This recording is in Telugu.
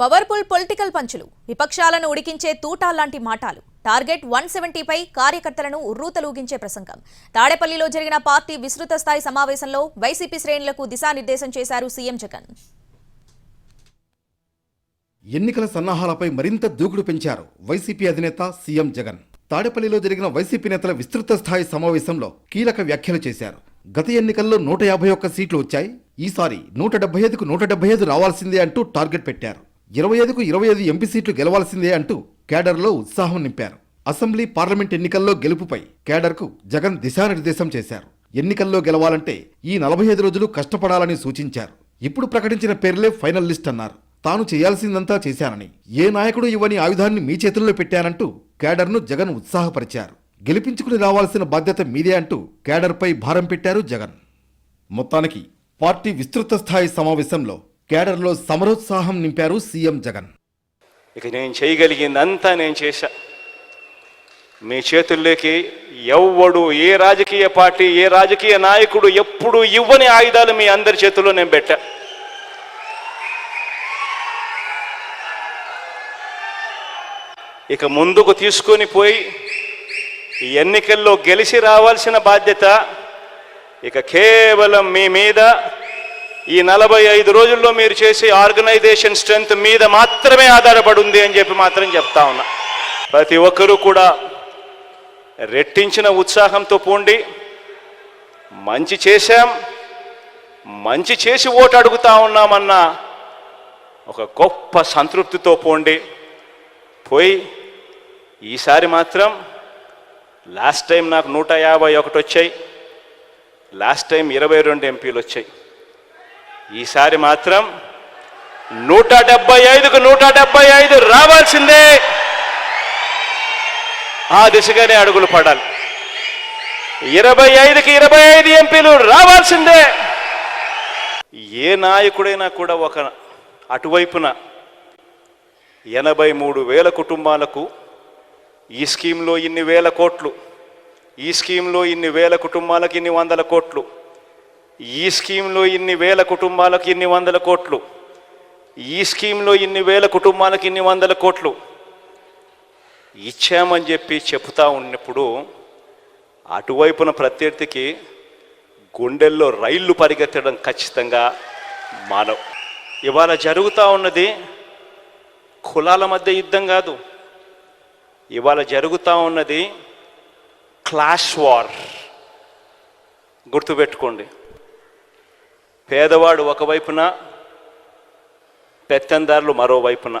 పవర్ఫుల్ పొలిటికల్ పంచులు విపక్షాలను ఉడికించే తూటాల్లాంటి మాటాలు టార్గెట్ వన్ సెవెంటీపై కార్యకర్తలను ఉర్రూతలూగించే ప్రసంగం. తాడేపల్లిలో జరిగిన పార్టీ విస్తృత స్థాయి సమావేశంలో వైసీపీ శ్రేణులకు దిశానిర్దేశం చేశారు సీఎం జగన్. ఎన్నికల సన్నాహాలపై మరింత దూకుడు పెంచారు వైసీపీ అధినేత సీఎం జగన్. తాడేపల్లిలో జరిగిన వైసీపీ నేతల విస్తృత స్థాయి సమావేశంలో కీలక వ్యాఖ్యలు చేశారు. గత ఎన్నికల్లో నూట యాభై ఒక్క సీట్లు వచ్చాయి. ఈసారి నూట డెబ్బై ఐదుకు నూట డెబ్బై ఐదు రావాల్సిందే అంటూ టార్గెట్ పెట్టారు. ఇరవై ఐదుకు ఇరవై ఐదు ఎంపీ సీట్లు గెలవాల్సిందే అంటూ కేడర్లో ఉత్సాహం నింపారు. అసెంబ్లీ పార్లమెంట్ ఎన్నికల్లో గెలుపుపై కేడర్కు జగన్ దిశానిర్దేశం చేశారు. ఎన్నికల్లో గెలవాలంటే ఈ నలభై ఐదు రోజులు కష్టపడాలని సూచించారు. ఇప్పుడు ప్రకటించిన పేర్లే ఫైనల్ లిస్ట్ అన్నారు. తాను చేయాల్సిందంతా చేశానని ఏ నాయకుడు ఇవ్వని ఆయుధాన్ని మీ చేతుల్లో పెట్టానంటూ కేడర్ను జగన్ ఉత్సాహపరిచారు. గెలిపించుకుని రావాల్సిన బాధ్యత మీదే అంటూ కేడర్పై భారం పెట్టారు జగన్. మొత్తానికి పార్టీ విస్తృత స్థాయి సమావేశంలో కేడర్లో సమరోత్సాహం నింపారు సీఎం జగన్. ఇక నేను చేయగలిగిందంతా నేను చేశా. మీ చేతుల్లోకి ఎవ్వడు ఏ రాజకీయ పార్టీ ఏ రాజకీయ నాయకుడు ఎప్పుడు ఇవ్వని ఆయుధాలు మీ అందరి చేతుల్లో నేను పెట్టా. ఇక ముందుకు తీసుకొని పోయి ఈ ఎన్నికల్లో గెలిచి రావాల్సిన బాధ్యత ఇక కేవలం మీ మీద ఈ నలభై ఐదు రోజుల్లో మీరు చేసే ఆర్గనైజేషన్ స్ట్రెంగ్త్ మీద మాత్రమే ఆధారపడి ఉంది అని చెప్పి మాత్రం చెప్తా ఉన్నా. ప్రతి ఒక్కరూ కూడా రెట్టించిన ఉత్సాహంతో పోండి. మంచి చేశాం. మంచి చేసి ఓటు అడుగుతా ఉన్నామన్న ఒక గొప్ప సంతృప్తితో పోండి. పోయి ఈసారి మాత్రం లాస్ట్ టైం నాకు నూట యాభై ఒకటి వచ్చాయి. లాస్ట్ టైం ఇరవై రెండు ఎంపీలు వచ్చాయి. ఈసారి మాత్రం నూట డెబ్బై ఐదుకు నూట డెబ్బై ఐదు రావాల్సిందే. ఆ దిశగానే అడుగులు పడాలి. ఇరవై ఐదుకి ఇరవై ఐదు ఎంపీలు రావాల్సిందే. ఏ నాయకుడైనా కూడా ఒక అటువైపున ఎనభై మూడు వేల కుటుంబాలకు ఈ స్కీమ్లో ఇన్ని వేల కోట్లు ఈ స్కీమ్లో ఇన్ని వేల కుటుంబాలకు ఇన్ని వందల కోట్లు ఈ స్కీమ్లో ఇన్ని వేల కుటుంబాలకు ఇన్ని వందల కోట్లు. ఈ స్కీమ్లో ఇన్ని వేల కుటుంబాలకు ఇన్ని వందల కోట్లు. ఇచ్చామని చెప్పి చెప్తా ఉన్నప్పుడు అటువైపున ప్రత్యర్థికి గుండెల్లో రైళ్ళు పరిగెత్తడం ఖచ్చితంగా మానవ్. ఇవాళ జరుగుతూ ఉన్నది కులాల మధ్య యుద్ధం కాదు. ఇవాళ జరుగుతూ ఉన్నది క్లాష్ వార్. గుర్తుపెట్టుకోండి. పేదవాడు ఒకవైపున పెత్తందారులు మరోవైపున.